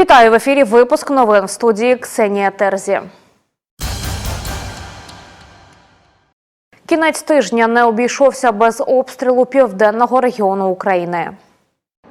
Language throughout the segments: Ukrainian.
Вітаю в ефірі. Випуск новин в студії Ксенія Терзі. Кінець тижня не обійшовся без обстрілу південного регіону України.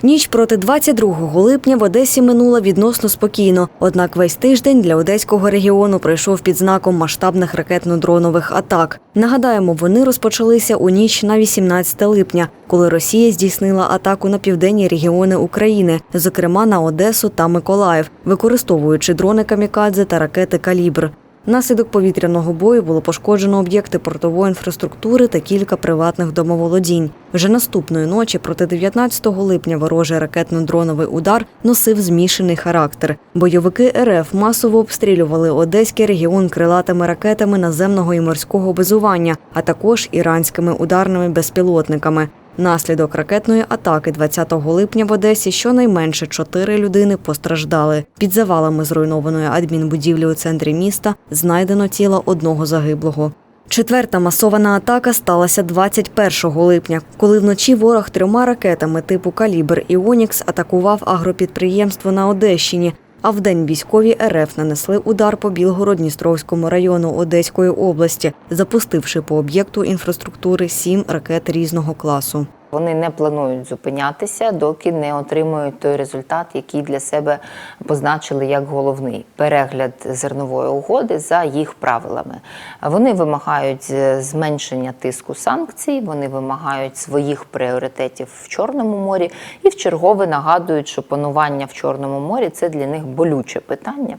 Ніч проти 22 липня в Одесі минула відносно спокійно. Однак весь тиждень для одеського регіону пройшов під знаком масштабних ракетно-дронових атак. Нагадаємо, вони розпочалися у ніч на 18 липня, коли Росія здійснила атаку на південні регіони України, зокрема на Одесу та Миколаїв, використовуючи дрони камікадзе та ракети Калібр. Внаслідок повітряного бою було пошкоджено об'єкти портової інфраструктури та кілька приватних домоволодінь. Вже наступної ночі, проти 19 липня, ворожий ракетно-дроновий удар носив змішаний характер. Бойовики РФ масово обстрілювали одеський регіон крилатими ракетами наземного і морського базування, а також іранськими ударними безпілотниками. Наслідок ракетної атаки 20 липня в Одесі щонайменше чотири людини постраждали. Під завалами зруйнованої адмінбудівлі у центрі міста знайдено тіло одного загиблого. Четверта масована атака сталася 21 липня, коли вночі ворог трьома ракетами типу Калібр і Онікс атакував агропідприємство на Одещині. А в день військові РФ нанесли удар по Білгород-Дністровському району Одеської області, запустивши по об'єкту інфраструктури сім ракет різного класу. Вони не планують зупинятися, доки не отримують той результат, який для себе позначили як головний перегляд зернової угоди за їх правилами. Вони вимагають зменшення тиску санкцій, вони вимагають своїх пріоритетів в Чорному морі і в чергове нагадують, що панування в Чорному морі це для них болюче питання.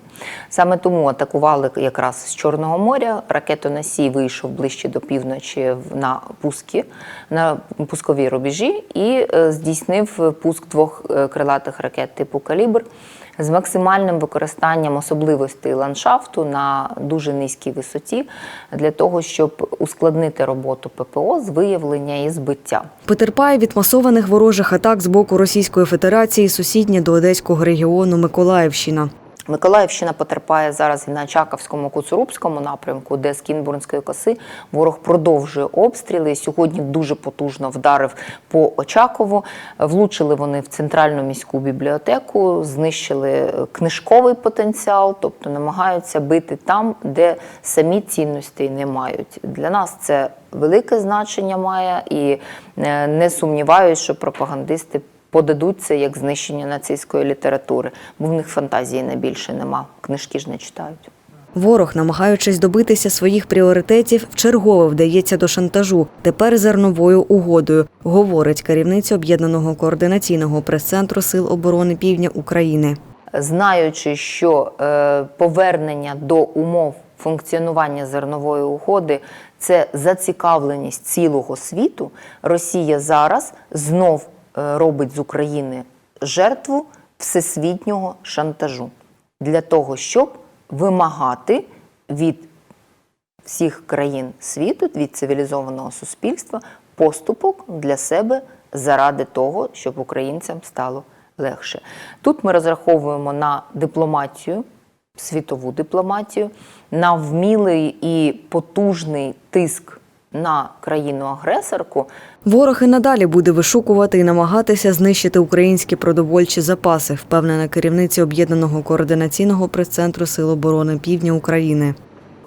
Саме тому атакували якраз з Чорного моря. Ракетоносій вийшов ближче до півночі на пуски на пускові рубежі і е, здійснив пуск двох е, крилатих ракет типу Калібр з максимальним використанням особливостей ландшафту на дуже низькій висоті для того, щоб ускладнити роботу ППО з виявлення і збиття. Потерпає від масованих ворожих атак з боку Російської Федерації сусідня до Одеського регіону Миколаївщина. Миколаївщина потерпає зараз і на Чаковському Куцурубському напрямку, де з Кінбурнської коси ворог продовжує обстріли. Сьогодні дуже потужно вдарив по Очакову. Влучили вони в центральну міську бібліотеку, знищили книжковий потенціал, тобто намагаються бити там, де самі цінностей не мають. Для нас це велике значення має і е, не сумніваюся, що пропагандисти подадуть це як знищення нацистської літератури, бо в них фантазії не більше нема. Книжки ж не читають. Ворог, намагаючись добитися своїх пріоритетів, вчергове вдається до шантажу. Тепер зерновою угодою, говорить керівниця об'єднаного координаційного прес-центру Сил оборони Півдня України. Знаючи, що е, повернення до умов функціонування зернової угоди це зацікавленість цілого світу, Росія зараз знов робить з України жертву всесвітнього шантажу для того, щоб вимагати від всіх країн світу, від цивілізованого суспільства поступок для себе заради того, щоб українцям стало легше. Тут ми розраховуємо на дипломатію, світову дипломатію, на вмілий і потужний тиск на країну-агресорку. Ворог і надалі буде вишукувати і намагатися знищити українські продовольчі запаси, впевнена керівниця об'єднаного координаційного прес-центру Сил оборони Півдня України.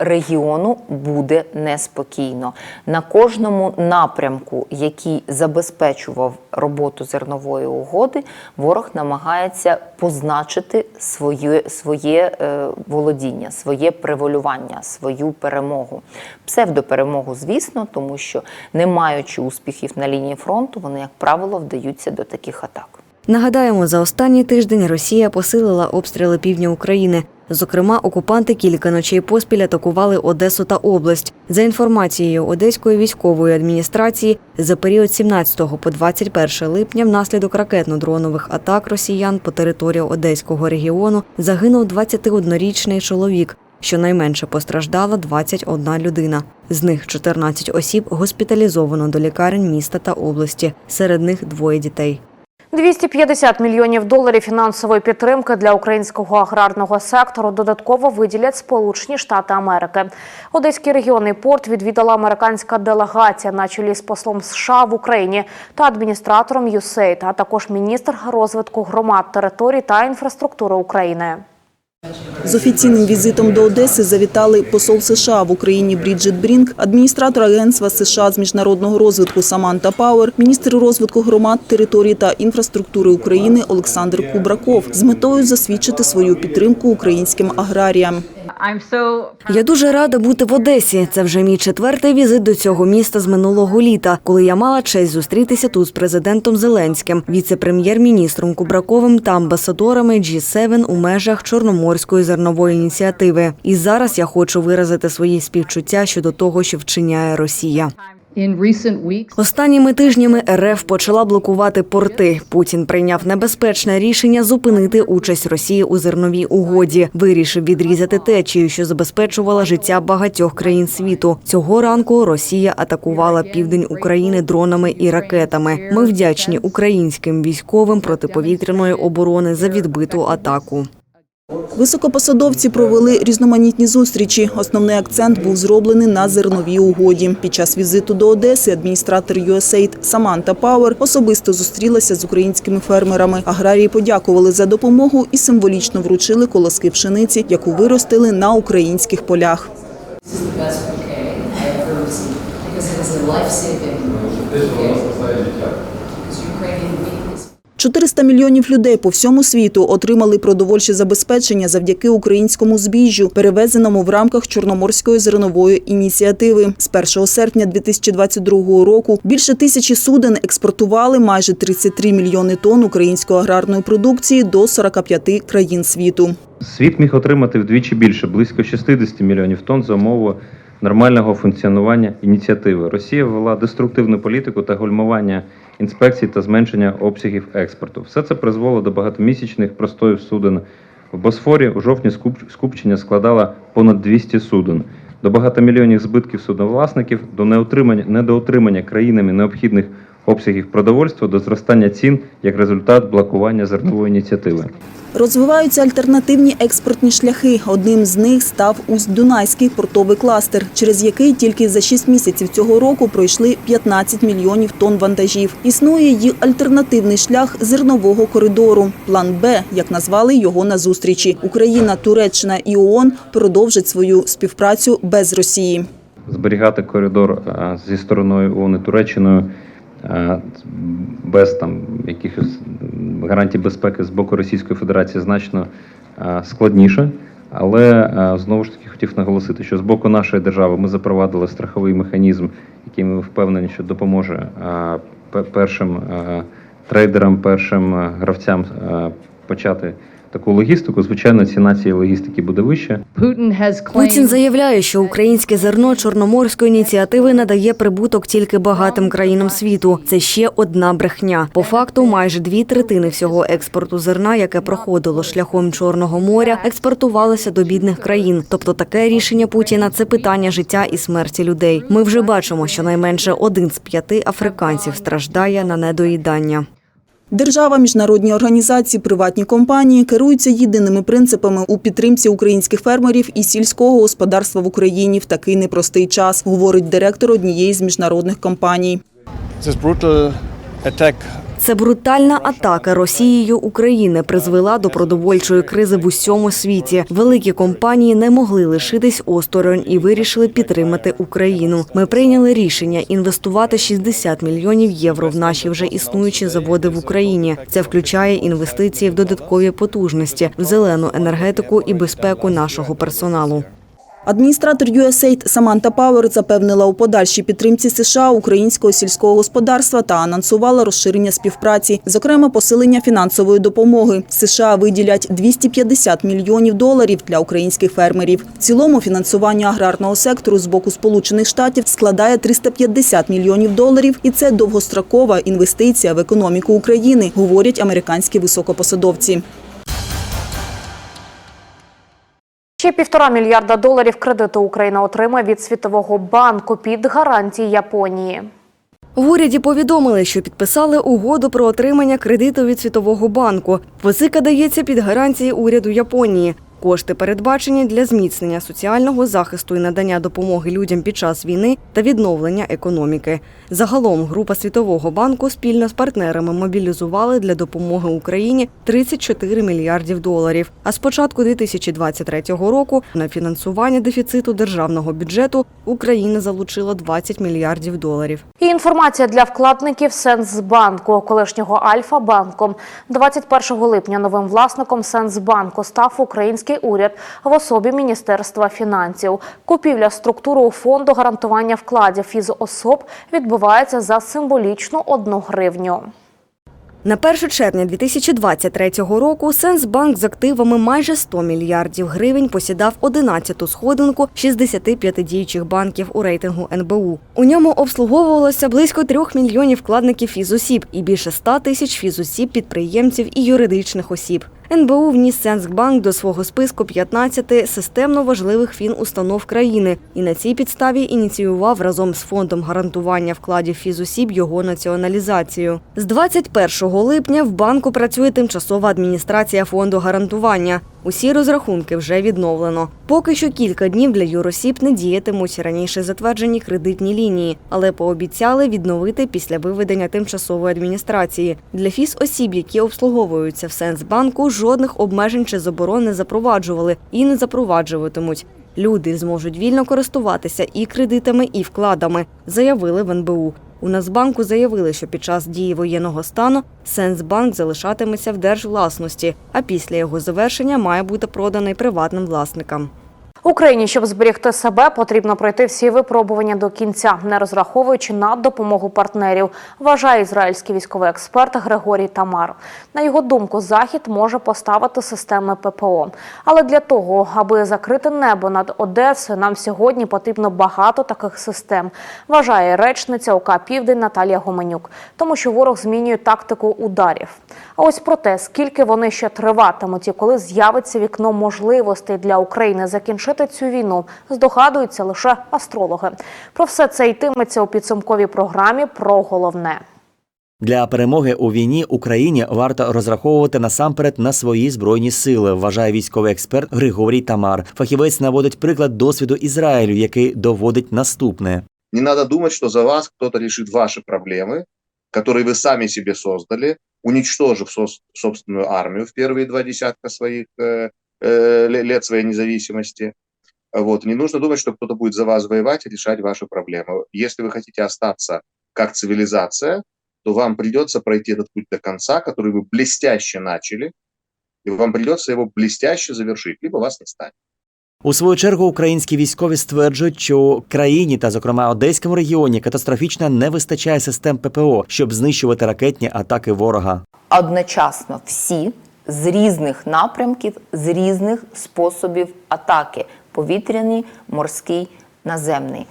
Регіону буде неспокійно. На кожному напрямку, який забезпечував роботу зернової угоди, ворог намагається позначити своє, своє е, володіння, своє приволювання, свою перемогу. Псевдоперемогу, звісно, тому що не маючи успіхів на лінії фронту, вони, як правило, вдаються до таких атак. Нагадаємо, за останній тиждень Росія посилила обстріли півдня України. Зокрема, окупанти кілька ночей поспіль атакували Одесу та область. За інформацією Одеської військової адміністрації, за період 17 по 21 липня внаслідок ракетно-дронових атак росіян по території Одеського регіону загинув 21-річний чоловік. Щонайменше постраждала 21 людина. З них 14 осіб госпіталізовано до лікарень міста та області. Серед них двоє дітей. 250 мільйонів доларів фінансової підтримки для українського аграрного сектору додатково виділять Сполучені Штати Америки. Одеський регіонний порт відвідала американська делегація на чолі з послом США в Україні та адміністратором USAID, а також міністр розвитку громад, територій та інфраструктури України. З офіційним візитом до Одеси завітали посол США в Україні Бріджит Брінк, адміністратор Агентства США з міжнародного розвитку Саманта Пауер, міністр розвитку громад, території та інфраструктури України Олександр Кубраков з метою засвідчити свою підтримку українським аграріям. Я дуже рада бути в Одесі. Це вже мій четвертий візит до цього міста з минулого літа, коли я мала честь зустрітися тут з президентом Зеленським, віце-прем'єр-міністром Кубраковим та амбасадорами G7 у межах Чорноморської зернової ініціативи. І зараз я хочу виразити свої співчуття щодо того, що вчиняє Росія. Останніми тижнями РФ почала блокувати порти. Путін прийняв небезпечне рішення зупинити участь Росії у зерновій угоді. Вирішив відрізати течію, що забезпечувала життя багатьох країн світу. Цього ранку Росія атакувала південь України дронами і ракетами. Ми вдячні українським військовим протиповітряної оборони за відбиту атаку. Високопосадовці провели різноманітні зустрічі. Основний акцент був зроблений на зерновій угоді. Під час візиту до Одеси адміністратор USAID Саманта Пауер особисто зустрілася з українськими фермерами. Аграрії подякували за допомогу і символічно вручили колоски пшениці, яку виростили на українських полях. This 400 мільйонів людей по всьому світу отримали продовольче забезпечення завдяки українському збіжжю, перевезеному в рамках Чорноморської зернової ініціативи. З 1 серпня 2022 року більше тисячі суден експортували майже 33 мільйони тонн української аграрної продукції до 45 країн світу. Світ міг отримати вдвічі більше, близько 60 мільйонів тонн за умови нормального функціонування ініціативи. Росія ввела деструктивну політику та гальмування інспекцій та зменшення обсягів експорту. Все це призвело до багатомісячних простоїв суден в Босфорі. У жовтні скуп- скупчення складало понад 200 суден. До багатомільйонних збитків судновласників, до недоотримання країнами необхідних обсягів продовольства, до зростання цін як результат блокування зернової ініціативи. Розвиваються альтернативні експортні шляхи. Одним з них став Усть-Дунайський портовий кластер, через який тільки за 6 місяців цього року пройшли 15 мільйонів тонн вантажів. Існує й альтернативний шлях зернового коридору. План Б, як назвали його на зустрічі. Україна, Туреччина і ООН продовжать свою співпрацю без Росії. зберігати коридор е, зі стороною ООН і Туреччиною без там якихось гарантій безпеки з боку Російської Федерації значно е, складніше. Але е, знову ж таки хотів наголосити, що з боку нашої держави ми запровадили страховий механізм, який ми впевнені, що допоможе е, першим е, трейдерам, першим е, гравцям е, почати таку логістику. Звичайно, ціна цієї логістики буде вища. Путін заявляє, що українське зерно чорноморської ініціативи надає прибуток тільки багатим країнам світу. Це ще одна брехня. По факту, майже дві третини всього експорту зерна, яке проходило шляхом Чорного моря, експортувалося до бідних країн. Тобто, таке рішення Путіна це питання життя і смерті людей. Ми вже бачимо, що найменше один з п'яти африканців страждає на недоїдання. Держава, міжнародні організації, приватні компанії керуються єдиними принципами у підтримці українських фермерів і сільського господарства в Україні в такий непростий час, говорить директор однієї з міжнародних компаній. Це брутальна атака Росією України призвела до продовольчої кризи в усьому світі. Великі компанії не могли лишитись осторонь і вирішили підтримати Україну. Ми прийняли рішення інвестувати 60 мільйонів євро в наші вже існуючі заводи в Україні. Це включає інвестиції в додаткові потужності, в зелену енергетику і безпеку нашого персоналу. Адміністратор USAID Саманта Пауер запевнила у подальшій підтримці США українського сільського господарства та анонсувала розширення співпраці, зокрема посилення фінансової допомоги. США виділять 250 мільйонів доларів для українських фермерів. В цілому фінансування аграрного сектору з боку Сполучених Штатів складає 350 мільйонів доларів, і це довгострокова інвестиція в економіку України, говорять американські високопосадовці. Ще півтора мільярда доларів кредиту Україна отримає від Світового банку під гарантії Японії. В уряді повідомили, що підписали угоду про отримання кредиту від Світового банку. Позика дається під гарантії уряду Японії. Кошти передбачені для зміцнення соціального захисту і надання допомоги людям під час війни та відновлення економіки. Загалом група Світового банку спільно з партнерами мобілізували для допомоги Україні 34 мільярдів доларів. А з початку 2023 року на фінансування дефіциту державного бюджету Україна залучила 20 мільярдів доларів. І інформація для вкладників Сенсбанку, колишнього Альфа-банку. 21 липня новим власником Сенсбанку став український уряд в особі Міністерства фінансів. Купівля структури фонду гарантування вкладів із особ відбувається за символічну одну гривню. На 1 червня 2023 року Сенсбанк з активами майже 100 мільярдів гривень посідав 11-ту сходинку 65 діючих банків у рейтингу НБУ. У ньому обслуговувалося близько 3 мільйонів вкладників фізосіб і більше 100 тисяч фізосіб підприємців і юридичних осіб. НБУ вніс Сенсбанк до свого списку 15 системно важливих фінустанов країни і на цій підставі ініціював разом з фондом гарантування вкладів фізосіб його націоналізацію. З 21 липня в банку працює тимчасова адміністрація фонду гарантування. Усі розрахунки вже відновлено. Поки що кілька днів для юросіб не діятимуть раніше затверджені кредитні лінії, але пообіцяли відновити після виведення тимчасової адміністрації. Для фіз осіб, які обслуговуються в Сенсбанку, жодних обмежень чи заборон не запроваджували і не запроваджуватимуть. Люди зможуть вільно користуватися і кредитами, і вкладами, заявили в НБУ. У Нацбанку заявили, що під час дії воєнного стану Сенсбанк залишатиметься в держвласності, а після його завершення має бути проданий приватним власникам. Україні, щоб зберігти себе, потрібно пройти всі випробування до кінця, не розраховуючи на допомогу партнерів, вважає ізраїльський військовий експерт Григорій Тамар. На його думку, захід може поставити системи ППО. Але для того, аби закрити небо над Одесою, нам сьогодні потрібно багато таких систем, вважає речниця ОК Південь Наталія Гоменюк, тому що ворог змінює тактику ударів. А ось про те, скільки вони ще триватимуть і коли з'явиться вікно можливостей для України закінчити цю війну, здогадуються лише астрологи. Про все це йтиметься у підсумковій програмі про головне. Для перемоги у війні Україні варто розраховувати насамперед на свої збройні сили, вважає військовий експерт Григорій Тамар. Фахівець наводить приклад досвіду Ізраїлю, який доводить наступне. Не надо думать, что за вас кто-то решит ваши проблемы, которые вы сами себе создали, Уничтожив сос- собственную армию в первые два десятка своих э, э, ле- лет своей независимости. Вот. Не нужно думать, что кто-то будет за вас воевать и решать ваши проблемы. Если вы хотите остаться как цивилизация, то вам придется пройти этот путь до конца, который вы блестяще начали, и вам придется его блестяще завершить, либо вас не станет. У свою чергу українські військові стверджують, що країні та, зокрема, одеському регіоні катастрофічно не вистачає систем ППО, щоб знищувати ракетні атаки ворога. одночасно всі з різних напрямків, з різних способів атаки: повітряний, морський, наземний.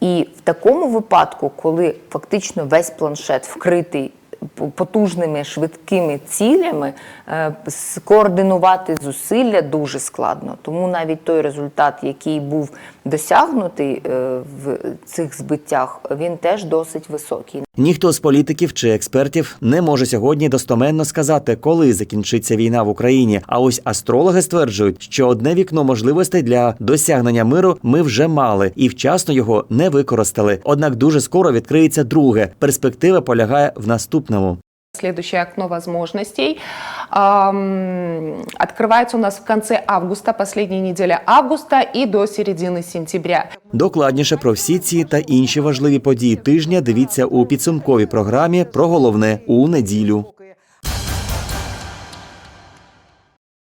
І в такому випадку, коли фактично весь планшет вкритий потужними швидкими цілями, е, скоординувати зусилля дуже складно. Тому навіть той результат, який був досягнутий е, в цих збиттях, він теж досить високий. Ніхто з політиків чи експертів не може сьогодні достоменно сказати, коли закінчиться війна в Україні. А ось астрологи стверджують, що одне вікно можливостей для досягнення миру ми вже мали і вчасно його не використали. Однак дуже скоро відкриється друге. Перспектива полягає в наступному. Следующее окно возможностей ам, открывается у нас в конце августа, последняя неделя августа и до середины сентября. Докладніше про всі ці та інші важливі події тижня дивіться у підсумковій програмі про головне у неділю.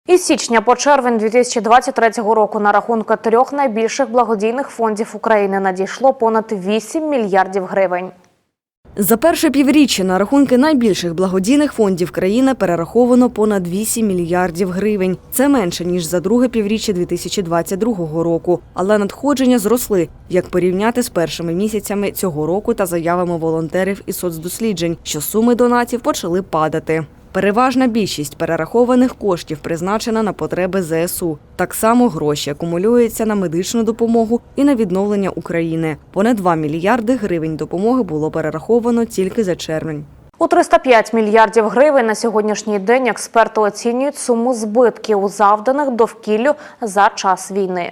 Із січня по червень 2023 року на рахунки трьох найбільших благодійних фондів України надійшло понад 8 мільярдів гривень. За перше півріччя на рахунки найбільших благодійних фондів країни перераховано понад 8 мільярдів гривень. Це менше ніж за друге півріччя 2022 року. Але надходження зросли, як порівняти з першими місяцями цього року та заявами волонтерів і соцдосліджень, що суми донатів почали падати. Переважна більшість перерахованих коштів призначена на потреби ЗСУ. Так само гроші акумулюються на медичну допомогу і на відновлення України. Понад 2 мільярди гривень допомоги було перераховано тільки за червень. У 305 мільярдів гривень на сьогоднішній день експерти оцінюють суму збитків, завданих довкіллю за час війни.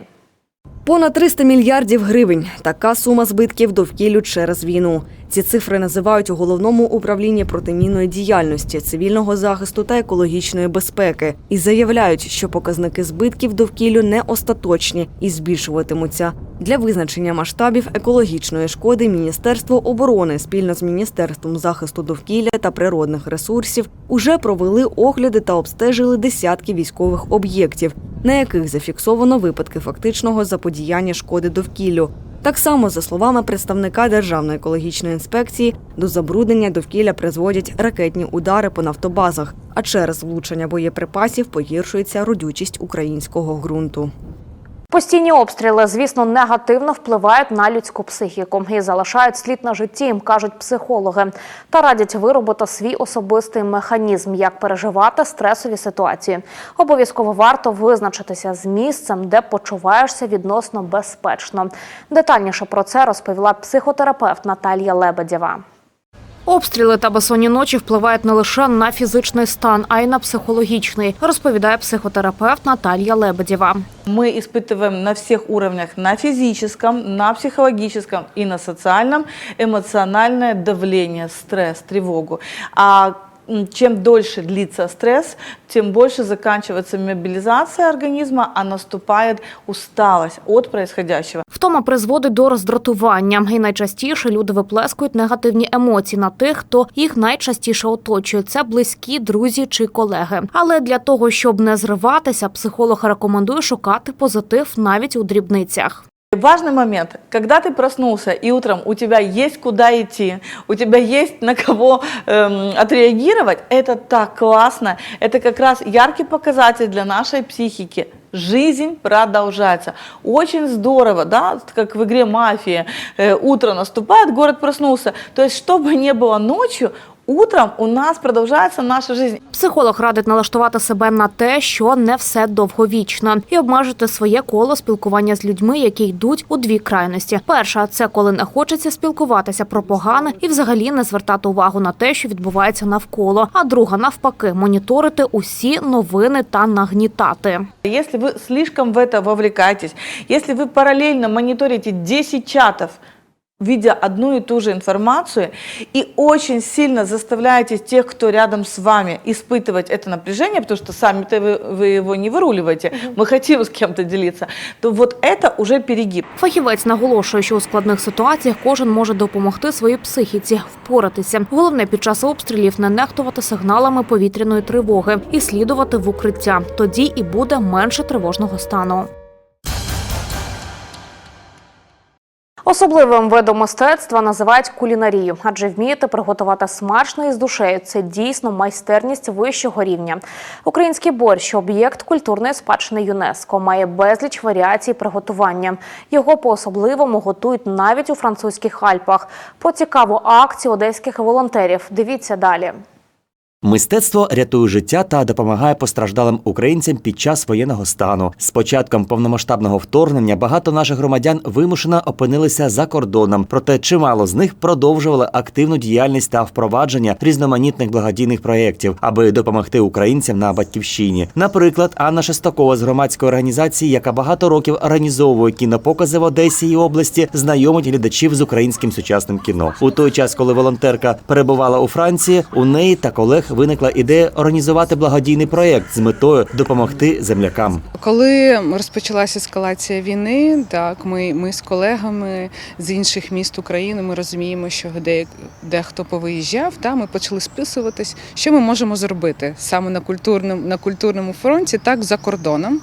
Понад 300 мільярдів гривень – така сума збитків довкіллю через війну. Ці цифри називають у головному управлінні протимінної діяльності, цивільного захисту та екологічної безпеки і заявляють, що показники збитків довкіллю не остаточні і збільшуватимуться. Для визначення масштабів екологічної шкоди Міністерство оборони спільно з Міністерством захисту довкілля та природних ресурсів уже провели огляди та обстежили десятки військових об'єктів, на яких зафіксовано випадки фактичного заподіяння шкоди довкіллю. Так само, за словами представника Державної екологічної інспекції, до забруднення довкілля призводять ракетні удари по нафтобазах, а через влучення боєприпасів погіршується родючість українського ґрунту. Постійні обстріли, звісно, негативно впливають на людську психіку і залишають слід на житті, кажуть психологи, та радять виробити свій особистий механізм, як переживати стресові ситуації. Обов'язково варто визначитися з місцем, де почуваєшся відносно безпечно. Детальніше про це розповіла психотерапевт Наталія Лебедєва. Обстріли та безсонні ночі впливають не лише на фізичний стан, а й на психологічний, розповідає психотерапевт Наталія Лебедєва. Мы испытываем на всех уровнях, на физическом, на психологическом и на социальном эмоциональное давление, стресс, тревогу. А м, чем дольше длится стресс, тем больше заканчивается мобилизация организма, а наступает усталость от происходящего. Втома призводить до роздратування, і найчастіше люди виплескують негативні емоції на тих, хто їх найчастіше оточує. Це близькі, друзі чи колеги. Але для того, щоб не зриватися, психолог рекомендує шукати позитив навіть у дрібницях. Важный момент, когда ты проснулся и утром у тебя есть куда идти, у тебя есть на кого эм, отреагировать, это так классно, это как раз яркий показатель для нашей психики. Жизнь продолжается. Очень здорово, да, как в игре «Мафия». Э, утро наступает, город проснулся. То есть, что бы ни было ночью, утром у нас продолжается наша жизнь. Психолог радить налаштувати себе на те, що не все довговічно, і обмежити своє коло спілкування з людьми, які йдуть у дві крайності. Перша це коли не хочеться спілкуватися про погане і взагалі не звертати увагу на те, що відбувається навколо. А друга навпаки, моніторити усі новини та нагнітати. Если вы слишком в это вовлекаетесь, если вы параллельно мониторите 10 чатов, видя одну и ту же информацию, и очень сильно заставляете тех, кто рядом с вами, испытывать это напряжение, потому что сами-то вы, вы его не выруливаете, мы хотим с кем-то делиться, то вот это уже перегиб. Фахівець наголошує, що у складних ситуаціях кожен може допомогти своїй психіці впоратися. Головне під час обстрілів не нехтувати сигналами повітряної тривоги і слідувати в укриття. Тоді і буде менше тривожного стану. Особливим видом мистецтва називають кулінарію, адже вмієте приготувати смачно і з душею. Це дійсно майстерність вищого рівня. Український борщ об'єкт культурної спадщини ЮНЕСКО має безліч варіацій приготування. Його по особливому готують навіть у французьких Альпах. Про цікаву акцію одеських волонтерів. Дивіться далі. Мистецтво рятує життя та допомагає постраждалим українцям під час воєнного стану. З початком повномасштабного вторгнення багато наших громадян вимушено опинилися за кордоном, проте чимало з них продовжували активну діяльність та впровадження різноманітних благодійних проєктів, аби допомогти українцям на батьківщині. Наприклад, Анна Шестакова з громадської організації, яка багато років організовує кінопокази в Одесі і області, знайомить глядачів з українським сучасним кіно. У той час, коли волонтерка перебувала у Франції, у неї та колег виникла ідея організувати благодійний проєкт з метою допомогти землякам. Коли розпочалася ескалація війни, так ми, ми з колегами з інших міст України ми розуміємо, що де, дехто повиїжджав, та ми почали списуватись, що ми можемо зробити саме на культурному на культурному фронті, так за кордоном.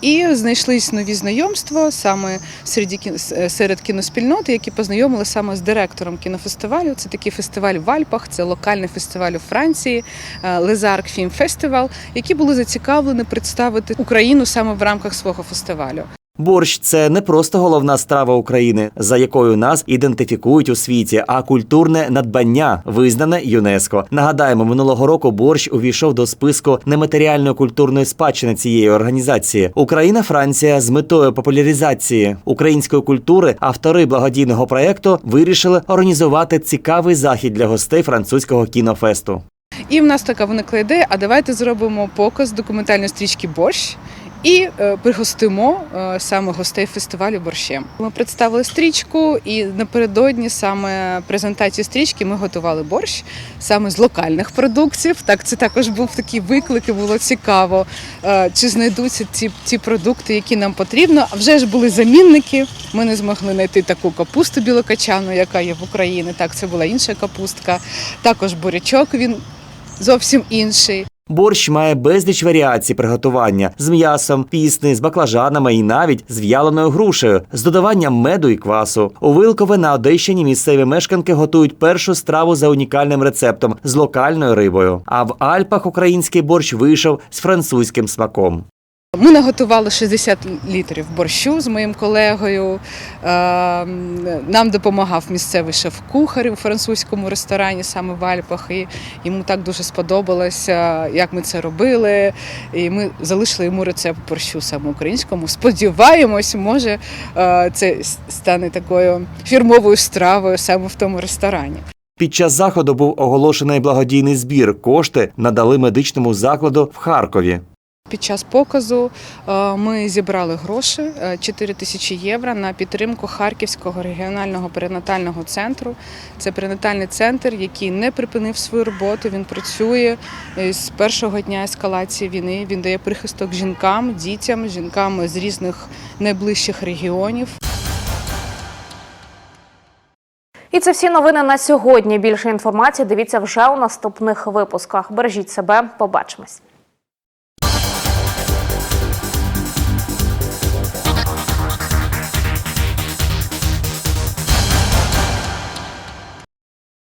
І знайшлись нові знайомства саме серед, серед кіноспільноти, які познайомили саме з директором кінофестивалю. Це такий фестиваль в Альпах, це локальний фестиваль у Франції, Лезарк Фільм Фестивал, які були зацікавлені представити Україну саме в рамках свого фестивалю. Борщ це не просто головна страва України, за якою нас ідентифікують у світі, а культурне надбання, визнане ЮНЕСКО. Нагадаємо, минулого року борщ увійшов до списку нематеріальної культурної спадщини цієї організації. Україна, Франція з метою популяризації української культури автори благодійного проекту вирішили організувати цікавий захід для гостей французького кінофесту. І в нас така виникла ідея: а давайте зробимо показ документальної стрічки Борщ. І е, пригостимо е, саме гостей фестивалю борщем. Ми представили стрічку, і напередодні саме презентації стрічки ми готували борщ саме з локальних продуктів. Так, це також був такий виклик, і було цікаво, е, чи знайдуться ці, ці продукти, які нам потрібно. А вже ж були замінники. Ми не змогли знайти таку капусту білокачану, яка є в Україні. Так, це була інша капустка. Також бурячок він зовсім інший. Борщ має безліч варіацій приготування з м'ясом, пісни, з баклажанами і навіть з в'яленою грушею, з додаванням меду і квасу. У Вилкове на Одещині місцеві мешканки готують першу страву за унікальним рецептом з локальною рибою. А в Альпах український борщ вийшов з французьким смаком. Ми наготували 60 літрів борщу з моїм колегою. Е, Нам допомагав місцевий шеф-кухар у французькому ресторані саме в Альпах. І йому так дуже сподобалося, як ми це робили. І ми залишили йому рецепт борщу саме українському. Сподіваємось, може е, це стане такою фірмовою стравою саме в тому ресторані. Під час заходу був оголошений благодійний збір. Кошти надали медичному закладу в Харкові. Під час показу е, ми зібрали гроші е, 4 тисячі євро на підтримку Харківського регіонального перинатального центру. Це перинатальний центр, який не припинив свою роботу. Він працює е, з першого дня ескалації війни. Він дає прихисток жінкам, дітям, жінкам з різних найближчих регіонів. І це всі новини на сьогодні. Більше інформації дивіться вже у наступних випусках. Бережіть себе, побачимось.